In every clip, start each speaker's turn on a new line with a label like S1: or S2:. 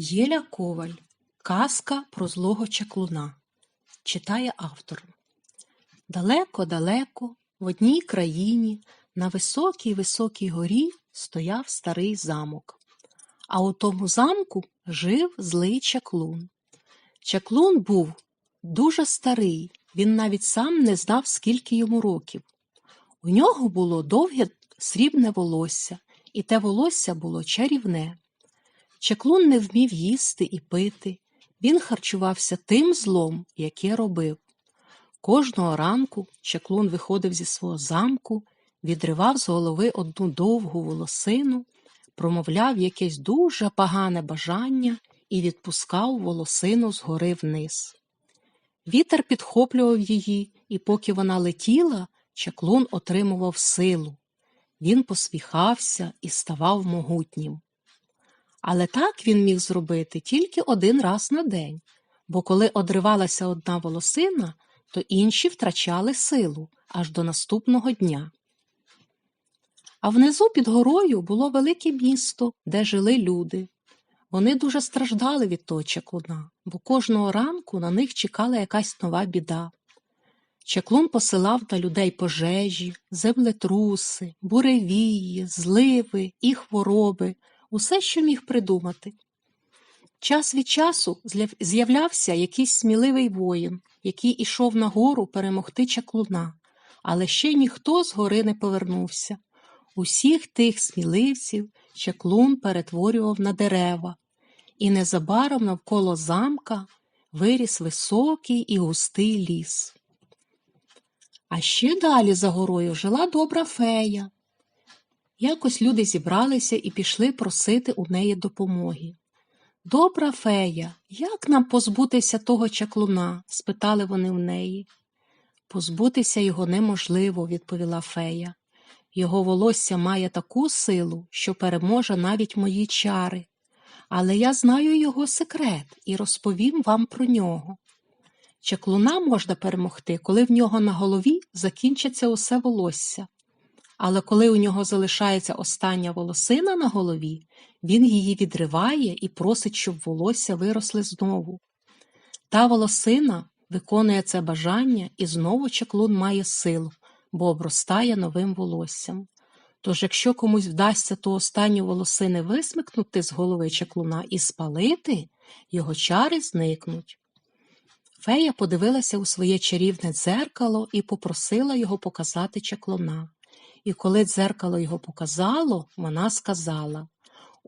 S1: Єля Коваль. Казка про злого чаклуна. Читає автор. Далеко-далеко, в одній країні, на високій високій горі стояв старий замок. А у тому замку жив злий чаклун. Чаклун був дуже старий, він навіть сам не знав, скільки йому років. У нього було довге срібне волосся, і те волосся було чарівне. Чаклун не вмів їсти і пити, він харчувався тим злом, яке робив. Кожного ранку чаклун виходив зі свого замку, відривав з голови одну довгу волосину, промовляв якесь дуже погане бажання і відпускав волосину згори вниз. Вітер підхоплював її, і поки вона летіла, чаклун отримував силу. Він посміхався і ставав могутнім. Але так він міг зробити тільки один раз на день, бо коли одривалася одна волосина, то інші втрачали силу аж до наступного дня. А внизу під горою було велике місто, де жили люди. Вони дуже страждали від того чаклуна, бо кожного ранку на них чекала якась нова біда. Чаклун посилав на людей пожежі, землетруси, буревії, зливи і хвороби, усе, що міг придумати. Час від часу з'являвся якийсь сміливий воїн, який ішов на гору перемогти чаклуна, але ще ніхто з гори не повернувся. Усіх тих сміливців чаклун перетворював на дерева, і незабаром навколо замка виріс високий і густий ліс. А ще далі за горою жила добра фея. Якось люди зібралися і пішли просити у неї допомоги. Добра фея, як нам позбутися того чаклуна? спитали вони в неї. Позбутися його неможливо, відповіла фея. Його волосся має таку силу, що переможе навіть мої чари. Але я знаю його секрет і розповім вам про нього. Чаклуна можна перемогти, коли в нього на голові закінчиться усе волосся. Але коли у нього залишається остання волосина на голові, він її відриває і просить, щоб волосся виросли знову. Та волосина виконує це бажання і знову чаклун має силу, бо обростає новим волоссям. Тож, якщо комусь вдасться ту останню волосини висмикнути з голови чаклуна і спалити, його чари зникнуть. Фея подивилася у своє чарівне дзеркало і попросила його показати чаклуна. І коли дзеркало його показало, вона сказала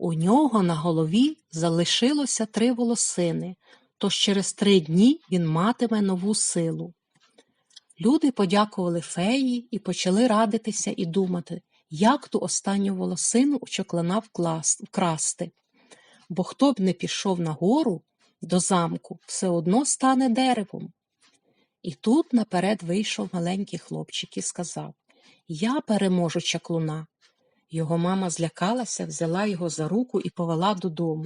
S1: у нього на голові залишилося три волосини, тож через три дні він матиме нову силу. Люди подякували феї і почали радитися і думати, як ту останню волосину у чоклана вкрасти. Бо хто б не пішов на гору до замку, все одно стане деревом. І тут наперед вийшов маленький хлопчик і сказав Я переможу чаклуна. Його мама злякалася, взяла його за руку і повела додому.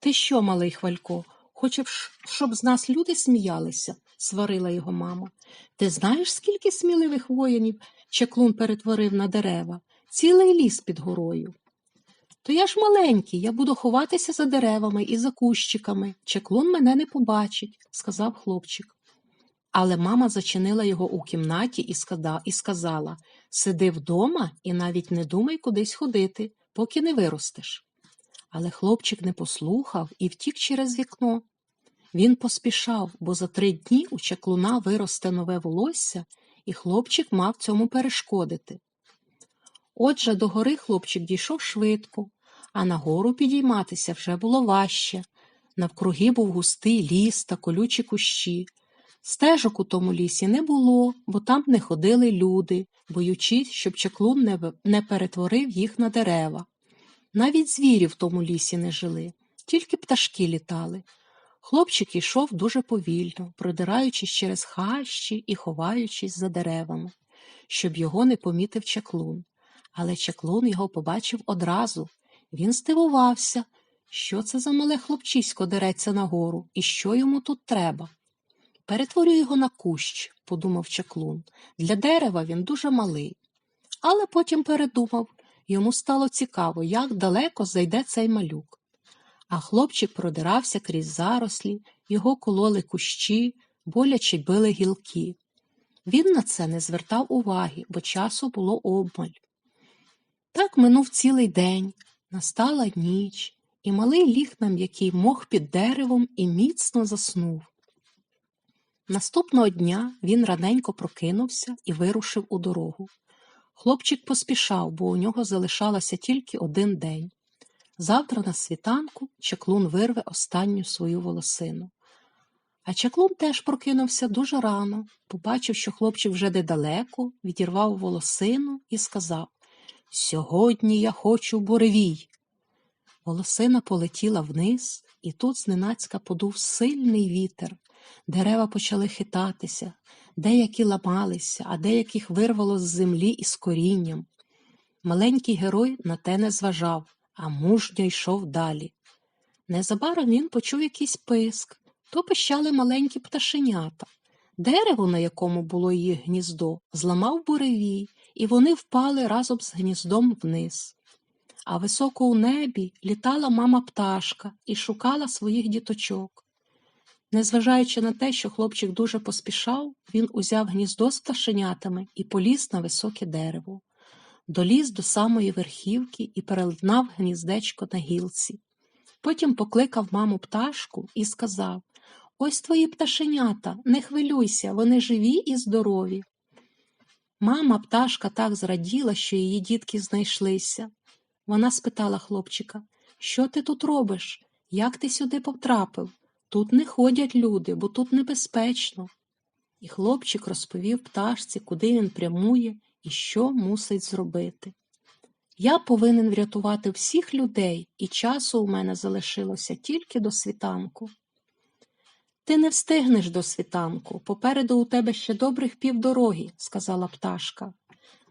S1: Ти що, малий хвалько, хочеш, щоб з нас люди сміялися? сварила його мама. Ти знаєш, скільки сміливих воїнів чаклун перетворив на дерева, цілий ліс під горою. То я ж маленький, я буду ховатися за деревами і за кущиками. Чаклун мене не побачить, сказав хлопчик. Але мама зачинила його у кімнаті і сказала Сиди вдома і навіть не думай кудись ходити, поки не виростеш. Але хлопчик не послухав і втік через вікно. Він поспішав, бо за три дні у чаклуна виросте нове волосся, і хлопчик мав цьому перешкодити. Отже, до гори хлопчик дійшов швидко, а на гору підійматися вже було важче. Навкруги був густий ліс та колючі кущі. Стежок у тому лісі не було, бо там не ходили люди, боючись, щоб чаклун не, перетворив їх на дерева. Навіть звірі в тому лісі не жили, тільки пташки літали. Хлопчик йшов дуже повільно, продираючись через хащі і ховаючись за деревами, щоб його не помітив чаклун. Але чаклун його побачив одразу. Він здивувався, що це за мале хлопчисько дереться нагору і що йому тут треба. Перетворю його на кущ, подумав чаклун. Для дерева він дуже малий. Але потім передумав йому стало цікаво, як далеко зайде цей малюк. а хлопчик продирався крізь зарослі, його кололи кущі, боляче били гілки. Він на це не звертав уваги, бо часу було обмаль. Так минув цілий день, настала ніч, і малий ліг на м'який мох під деревом і міцно заснув. Наступного дня він раненько прокинувся і вирушив у дорогу. Хлопчик поспішав, бо у нього залишалося тільки один день. Завтра на світанку чаклун вирве останню свою волосину. А чаклун теж прокинувся дуже рано, побачив, що хлопчик вже недалеко, відірвав волосину і сказав Сьогодні я хочу буревій. Волосина полетіла вниз, і тут зненацька подув сильний вітер. Дерева почали хитатися, деякі ламалися, а деяких вирвало з землі із корінням. Маленький герой на те не зважав, а мужньо йшов далі. Незабаром він почув якийсь писк, то пищали маленькі пташенята. Дерево, на якому було їх гніздо, зламав буревій, і вони впали разом з гніздом вниз. А високо у небі літала мама пташка і шукала своїх діточок. Незважаючи на те, що хлопчик дуже поспішав, він узяв гніздо з пташенятами і поліз на високе дерево, доліз до самої верхівки і переладнав гніздечко на гілці. Потім покликав маму пташку і сказав Ось твої пташенята, не хвилюйся, вони живі і здорові. Мама пташка так зраділа, що її дітки знайшлися. Вона спитала хлопчика Що ти тут робиш? Як ти сюди потрапив? Тут не ходять люди, бо тут небезпечно. І хлопчик розповів пташці, куди він прямує і що мусить зробити. Я повинен врятувати всіх людей, і часу у мене залишилося тільки до світанку. Ти не встигнеш до світанку, попереду у тебе ще добрих півдороги, сказала пташка.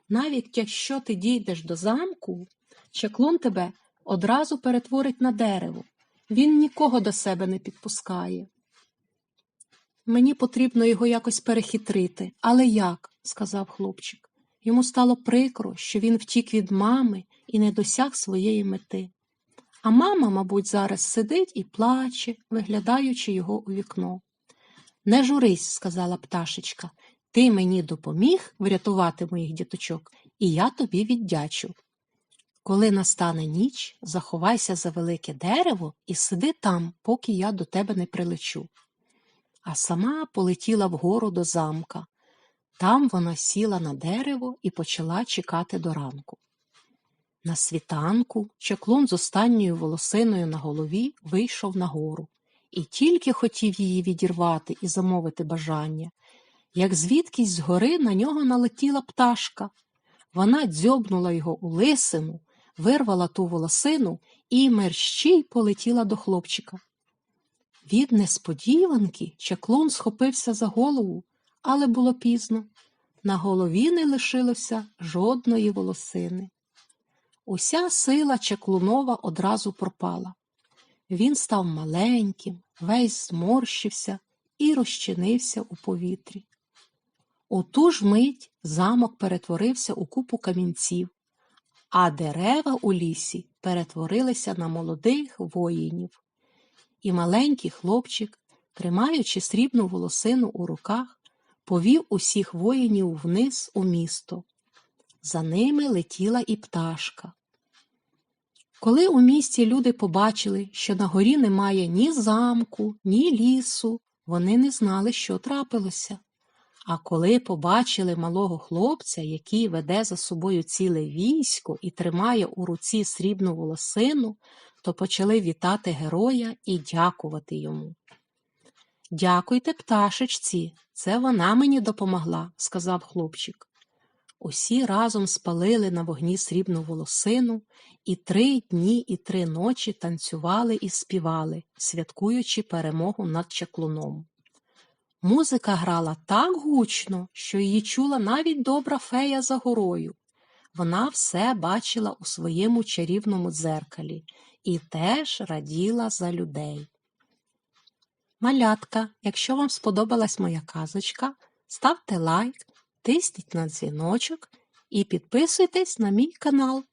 S1: Навіть якщо ти дійдеш до замку, чаклун тебе одразу перетворить на дерево. Він нікого до себе не підпускає. Мені потрібно його якось перехитрити, але як? сказав хлопчик. Йому стало прикро, що він втік від мами і не досяг своєї мети. А мама, мабуть, зараз сидить і плаче, виглядаючи його у вікно. Не журись, сказала пташечка, ти мені допоміг врятувати моїх діточок, і я тобі віддячу. Коли настане ніч, заховайся за велике дерево і сиди там, поки я до тебе не прилечу. А сама полетіла вгору до замка. Там вона сіла на дерево і почала чекати до ранку. На світанку чаклун з останньою волосиною на голові вийшов нагору і тільки хотів її відірвати і замовити бажання, як звідкись згори на нього налетіла пташка. Вона дзьобнула його у лисину, вирвала ту волосину і мерщій полетіла до хлопчика. Від несподіванки чаклун схопився за голову, але було пізно. На голові не лишилося жодної волосини. Уся сила чаклунова одразу пропала. Він став маленьким, весь зморщився і розчинився у повітрі. У ту ж мить замок перетворився у купу камінців, а дерева у лісі перетворилися на молодих воїнів. І маленький хлопчик, тримаючи срібну волосину у руках, повів усіх воїнів вниз у місто. За ними летіла і пташка. Коли у місті люди побачили, що на горі немає ні замку, ні лісу, вони не знали, що трапилося. А коли побачили малого хлопця, який веде за собою ціле військо і тримає у руці срібну волосину, то почали вітати героя і дякувати йому. Дякуйте, пташечці, це вона мені допомогла, сказав хлопчик. Усі разом спалили на вогні срібну волосину і три дні і три ночі танцювали і співали, святкуючи перемогу над чаклуном. Музика грала так гучно, що її чула навіть добра фея за горою. Вона все бачила у своєму чарівному дзеркалі і теж раділа за людей. Малятка, якщо вам сподобалась моя казочка, ставте лайк, тисніть на дзвіночок і підписуйтесь на мій канал.